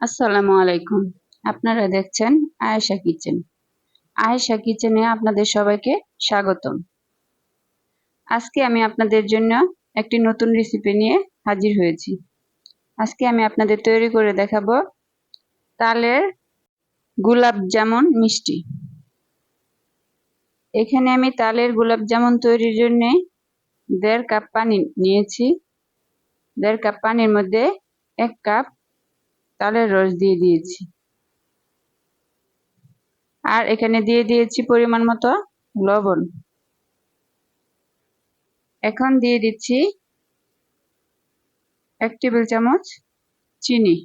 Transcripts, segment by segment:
আসসালামু আলাইকুম। আপনারা দেখছেন আয়েশা কিচেন। আয়েশা কিচেনে আপনাদের সবাইকে স্বাগতম। আজকে আমি আপনাদের জন্য একটি নতুন রেসিপি নিয়ে হাজির হয়েছি। আজকে আমি আপনাদের তৈরি করে দেখাবো তালের গোলাপ জামুন মিষ্টি। এখানে আমি তালের গোলাপ জামুন তৈরির জন্য দেড় কাপ পানি নিয়েছি। দেড় কাপ পানির মধ্যে এক কাপ তালের রস দিয়ে দিয়েছি। আর এখানে দিয়ে দিয়েছি পরিমাণ মতো লবণ। এখন দিয়ে দিচ্ছি এক টেবিল চামচ চিনি।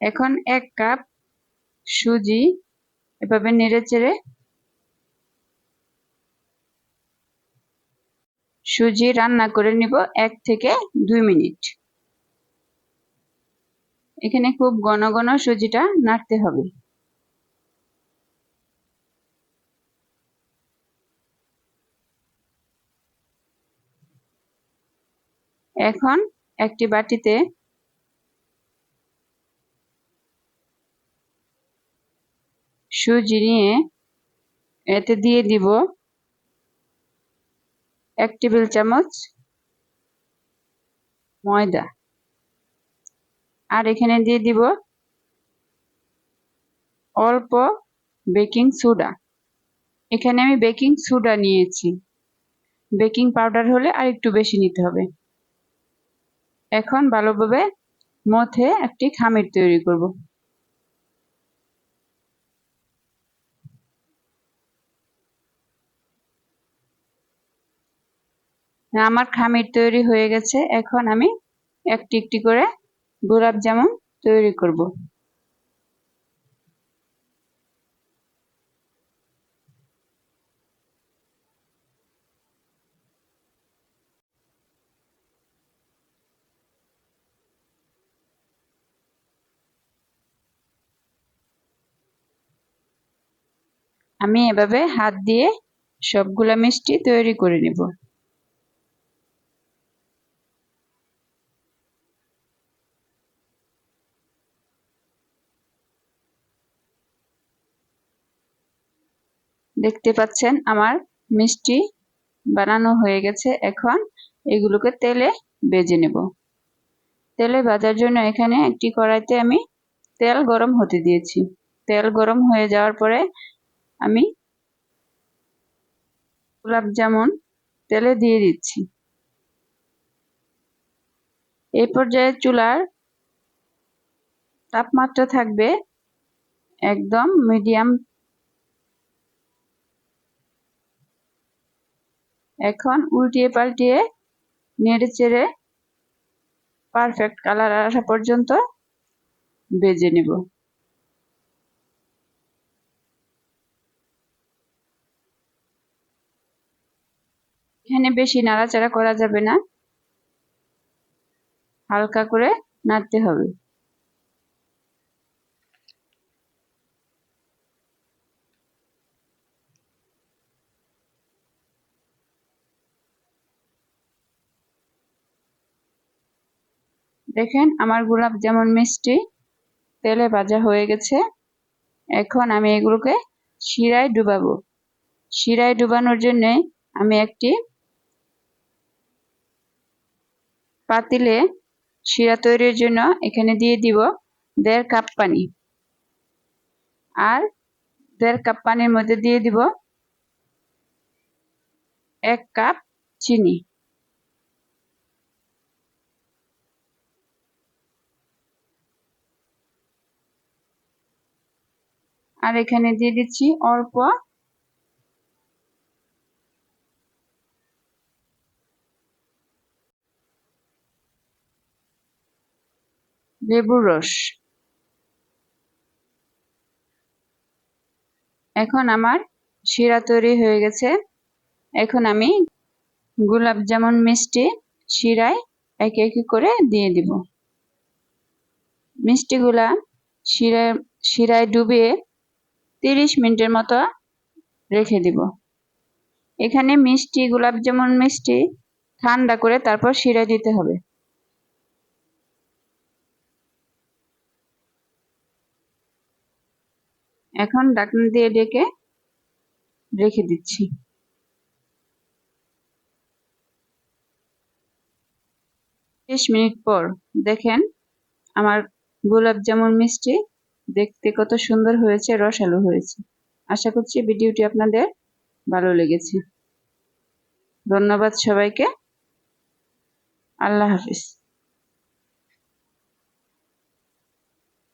এখন এক কাপ সুজি এভাবে নেড়ে চেড়ে সুজি রান্না করে নিব এক থেকে দুই মিনিট। এখানে খুব ঘন ঘন সুজিটা নাড়তে হবে। এখন একটি বাটিতে সুজি নিয়ে এতে দিয়ে দিব এক টেবিল চামচ ময়দা। আর এখানে দিয়ে দিব অল্প বেকিং সোডা। এখানে আমি বেকিং সোডা নিয়েছি। বেকিং পাউডার হলে আর একটু বেশি নিতে হবে। এখন ভালোভাবে মথে একটি খামির তৈরি করব। আমার খামির তৈরি হয়ে গেছে। এখন আমি একটি একটি করে গোলাপ জামুন তৈরি করব। আমি এভাবে হাত দিয়ে সবগুলা মিষ্টি তৈরি করে নিব। দেখতে পাচ্ছেন আমার মিষ্টি বানানো হয়ে গেছে। এখন এগুলোকে তেলে বেজে নেব। তেলে ভাজার জন্য এখানে একটি কড়াইতে আমি তেল গরম হতে দিয়েছি। তেল গরম হয়ে যাওয়ার পরে আমি গোলাপ জামুন তেলে দিয়ে দিচ্ছি। এই পর্যায়ে চুলার তাপমাত্রা থাকবে একদম মিডিয়াম এখন উল্টিয়ে পাল্টিয়ে নেড়ে চেড়ে পারফেক্ট কালার আসা পর্যন্ত বেজে নেব। এখানে বেশি নাড়াচাড়া করা যাবে না। হালকা করে নাড়তে হবে। দেখেন, আমার গোলাপ যেমন মিষ্টি, তেলে ভাজা হয়ে গেছে। এখন আমি এগুলোকে শিরায় ডুবাবো। শিরায় ডুবানোর জন্যে আমি একটি পাতিলে শিরা তৈরির জন্য এখানে দিয়ে দিব দেড় কাপ পানি। আর দেড় কাপ পানির মধ্যে দিয়ে দিব এক কাপ চিনি। আর এখানে দিয়ে দিচ্ছি অল্প লেবুর রস। এখন আমার শিরা তৈরি হয়ে গেছে। এখন আমি গোলাপ জামুন মিষ্টি শিরায় একে একে করে দিয়ে দিব। মিষ্টিগুলা শিরায় শিরায় ডুবিয়ে তিরিশ মিনিটের মতো রেখে দিব। এখানে মিষ্টি, গোলাপ জামুন মিষ্টি ঠান্ডা করে তারপর শিরা দিতে হবে। এখন ডাকনা দিয়ে ডেকে রেখে দিচ্ছি। বিশ মিনিট পর দেখেন আমার গোলাপ জামুন মিষ্টি দেখতে কত সুন্দর হয়েছে রস রসালো হয়েছে। আশা করছি ভিডিওটি আপনাদের ভালো লেগেছে। ধন্যবাদ সবাইকে। আল্লাহ হাফিজ।